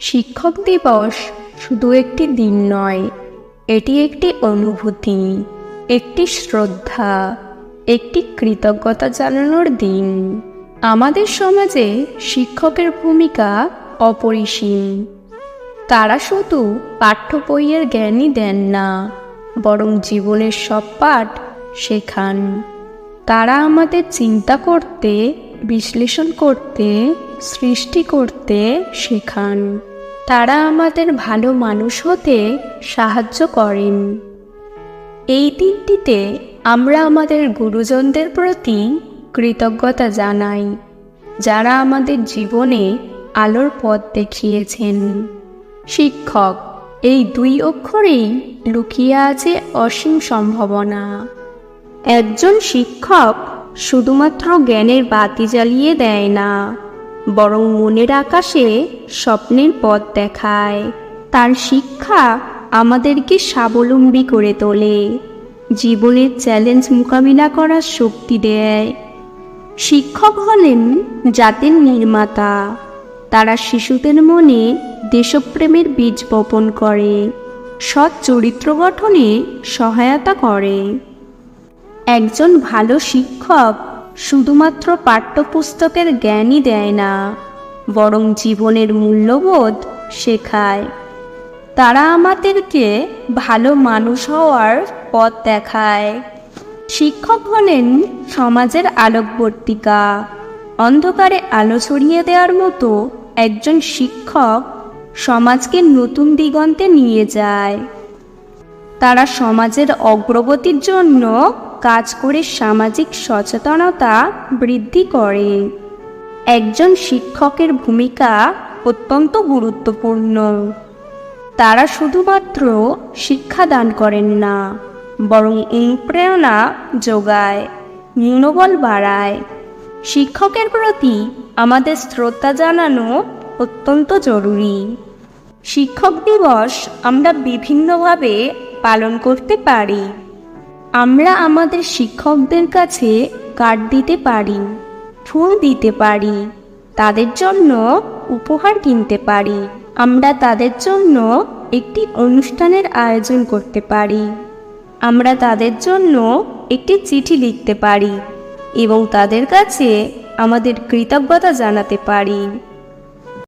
শিক্ষক দিবস শুধু একটি দিন নয়, এটি একটি অনুভূতি, একটি শ্রদ্ধা, একটি কৃতজ্ঞতা জানানোর দিন। আমাদের সমাজে শিক্ষকের ভূমিকা অপরিসীম। তারা শুধু পাঠ্য বইয়ের জ্ঞানই দেন না, বরং জীবনের সব পাঠ শেখান। তারা আমাদের চিন্তা করতে, বিশ্লেষণ করতে, সৃষ্টি করতে শেখান। তারা আমাদের ভালো মানুষ হতে সাহায্য করেন। এই দিনটিতে আমরা আমাদের গুরুজনদের প্রতি কৃতজ্ঞতা জানাই, যারা আমাদের জীবনে আলোর পথ দেখিয়েছেন। শিক্ষক, এই দুই অক্ষরেই লুকিয়ে আছে অসীম সম্ভাবনা। একজন শিক্ষক শুধুমাত্র জ্ঞানের বাতি জ্বালিয়ে দেয় না বরং মনের আকাশে স্বপ্নের পথ দেখায়। তার শিক্ষা আমাদেরকে স্বাবলম্বী করে তোলে। জীবনের চ্যালেঞ্জ মোকাবিলা করার শক্তি দেয়। শিক্ষক হলেন জাতির নির্মাতা। তারা শিশুদের মনে দেশপ্রেমের বীজ বপন করে। সৎ চরিত্র গঠনে সহায়তা করে। একজন ভালো শিক্ষক শুধুমাত্র পাঠ্যপুস্তকের জ্ঞানই দেয় না, বরং জীবনের মূল্যবোধ শেখায়। তারা আমাদেরকে ভালো মানুষ হওয়ার পথ দেখায়। শিক্ষক হলেন সমাজের আলোকবর্তিকা। অন্ধকারে আলো ছড়িয়ে দেওয়ার মতো একজন শিক্ষক সমাজকে নতুন দিগন্তে নিয়ে যায়। তারা সমাজের অগ্রগতির জন্য কাজ করে সামাজিক সচেতনতা বৃদ্ধি করে। একজন শিক্ষকের ভূমিকা অত্যন্ত গুরুত্বপূর্ণ। তারা শুধুমাত্র শিক্ষাদান করেন না, বরং অনুপ্রেরণা যোগায় মনোবল বাড়ায়। শিক্ষকের প্রতি আমাদের শ্রদ্ধা জানানো অত্যন্ত জরুরি। শিক্ষক দিবস আমরা বিভিন্নভাবে পালন করতে পারি। আমরা আমাদের শিক্ষকদের কাছে কার্ড দিতে পারি, ফুল দিতে পারি, তাদের জন্য উপহার কিনতে পারি। আমরা তাদের জন্য একটি অনুষ্ঠানের আয়োজন করতে পারি। আমরা তাদের জন্য একটি চিঠি লিখতে পারি এবং তাদের কাছে আমাদের কৃতজ্ঞতা জানাতে পারি।